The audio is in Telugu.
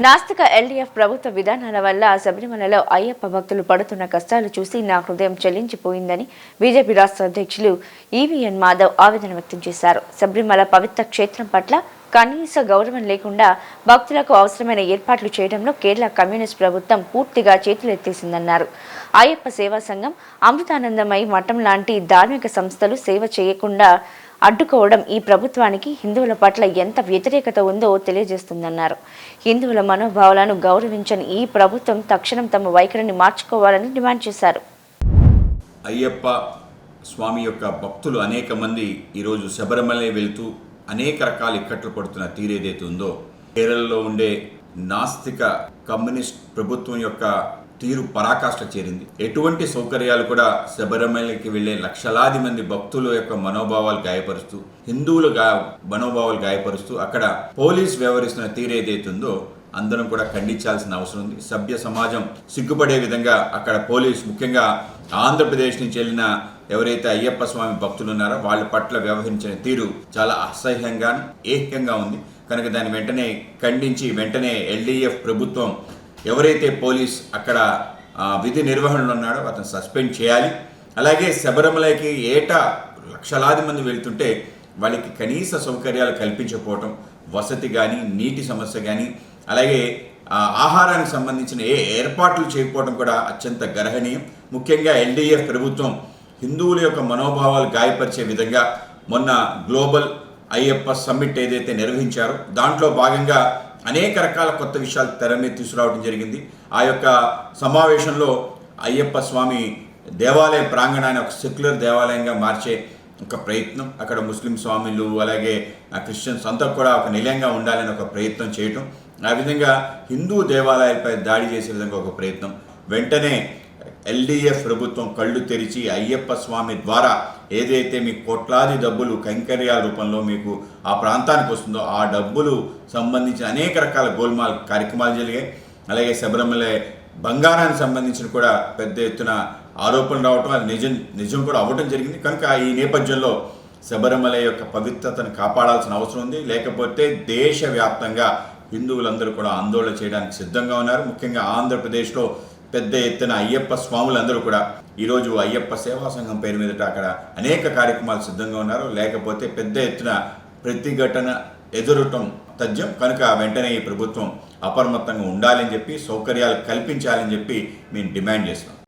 నాస్తిక ఎల్డీఎఫ్ ప్రభుత్వ విధానాల వల్ల శబరిమలలో అయ్యప్ప భక్తులు పడుతున్న కష్టాలు చూసి నా హృదయం చెల్లించిపోయిందని బీజేపీ రాష్ట్ర అధ్యక్షులు ఈవీఎన్ మాధవ్ ఆవేదన వ్యక్తం చేశారు. శబరిమల పవిత్ర క్షేత్రం పట్ల కనీస గౌరవం లేకుండా భక్తులకు అవసరమైన ఏర్పాట్లు చేయడంలో కేరళ కమ్యూనిస్ట్ ప్రభుత్వం పూర్తిగా చేతులెత్తేసిందన్నారు. అయ్యప్ప సేవా సంఘం అమృతానందమై మఠం లాంటి ధార్మిక సంస్థలు సేవ చేయకుండా అడ్డుకోవడం ఈ ప్రభుత్వానికి హిందువుల పట్ల ఎంత వ్యతిరేకత ఉందో తెలియజేస్తుందన్నారు. హిందువుల మనోభావాలను గౌరవించని ఈ ప్రభుత్వం తక్షణం తమ వైఖరిని మార్చుకోవాలని డిమాండ్ చేశారు. అయ్యప్ప స్వామి యొక్క భక్తులు అనేక మంది ఈరోజు శబరిమల వెళ్తూ అనేక రకాల ఇక్కట్లు పడుతున్న తీరేదైతే ఉందో కేరళలో ఉండే నాస్తిక కమ్యూనిస్ట్ ప్రభుత్వం యొక్క తీరు పరాకాష్ట చేరింది. ఎటువంటి సౌకర్యాలు కూడా శబరిమలకి వెళ్ళే లక్షలాది మంది భక్తుల యొక్క మనోభావాలు గాయపరుస్తూ హిందువులు గా మనోభావాలు గాయపరుస్తూ అక్కడ పోలీస్ వ్యవహరిస్తున్న తీరు ఏదైతే ఉందో అందరం కూడా ఖండించాల్సిన అవసరం ఉంది. సభ్య సమాజం సిగ్గుపడే విధంగా అక్కడ పోలీస్ ముఖ్యంగా ఆంధ్రప్రదేశ్ నుంచి వెళ్ళిన ఎవరైతే అయ్యప్ప స్వామి భక్తులు ఉన్నారో వాళ్ళ పట్ల వ్యవహరించిన తీరు చాలా అసహ్యంగా ఏహ్యంగా ఉంది. కనుక దాన్ని వెంటనే ఖండించి వెంటనే ఎల్డీఎఫ్ ప్రభుత్వం ఎవరైతే పోలీస్ అక్కడ విధి నిర్వహణలో ఉన్నాడో అతను సస్పెండ్ చేయాలి. అలాగే శబరిమలకి ఏటా లక్షలాది మంది వెళ్తుంటే వాళ్ళకి కనీస సౌకర్యాలు కల్పించకపోవటం వసతి కానీ నీటి సమస్య కానీ అలాగే ఆహారానికి సంబంధించిన ఏ ఏర్పాట్లు చేయకపోవడం కూడా అత్యంత గర్హనీయం. ముఖ్యంగా ఎల్డీఎఫ్ ప్రభుత్వం హిందువుల యొక్క మనోభావాలు గాయపరిచే విధంగా మొన్న గ్లోబల్ అయ్యప్ప సమ్మిట్ ఏదైతే నిర్వహించారో దాంట్లో భాగంగా అనేక రకాల కొత్త విషయాలు తెర మీద తీసుకురావడం జరిగింది. ఆ యొక్క సమావేశంలో అయ్యప్ప స్వామి దేవాలయ ప్రాంగణాన్ని ఒక సెక్యులర్ దేవాలయంగా మార్చే ఒక ప్రయత్నం అక్కడ ముస్లిం స్వామిలు అలాగే క్రిస్టియన్స్ అంతా కూడా ఒక నిలయంగా ఉండాలని ఒక ప్రయత్నం చేయటం. ఆ విధంగా హిందూ దేవాలయాలపై దాడి చేసే విధంగా ఒక ప్రయత్నం. వెంటనే ఎల్డీఎఫ్ ప్రభుత్వం కళ్ళు తెరిచి అయ్యప్ప స్వామి ద్వారా ఏదైతే మీ కోట్లాది డబ్బులు కైంకర్యాల రూపంలో మీకు ఆ ప్రాంతానికి వస్తుందో ఆ డబ్బులు సంబంధించిన అనేక రకాల గోల్మాల్ కార్యక్రమాలు జరిగాయి. అలాగే శబరిమల బంగారానికి సంబంధించిన కూడా పెద్ద ఎత్తున ఆరోపణలు రావటం అది నిజం నిజం కూడా అవ్వటం జరిగింది. కనుక ఈ నేపథ్యంలో శబరిమల యొక్క పవిత్రతను కాపాడాల్సిన అవసరం ఉంది. లేకపోతే దేశవ్యాప్తంగా హిందువులందరూ కూడా ఆందోళన చేయడానికి సిద్ధంగా ఉన్నారు. ముఖ్యంగా ఆంధ్రప్రదేశ్లో పెద్ద ఎత్తున అయ్యప్ప స్వాములందరూ కూడా ఈరోజు అయ్యప్ప సేవా సంఘం పేరు మీదట అక్కడ అనేక కార్యక్రమాలు సిద్ధంగా ఉన్నారు. లేకపోతే పెద్ద ఎత్తున ప్రతిఘటన ఎదురటం తథ్యం. కనుక వెంటనే ఈ ప్రభుత్వం అప్రమత్తంగా ఉండాలని చెప్పి సౌకర్యాలు కల్పించాలని చెప్పి మేము డిమాండ్ చేస్తున్నాం.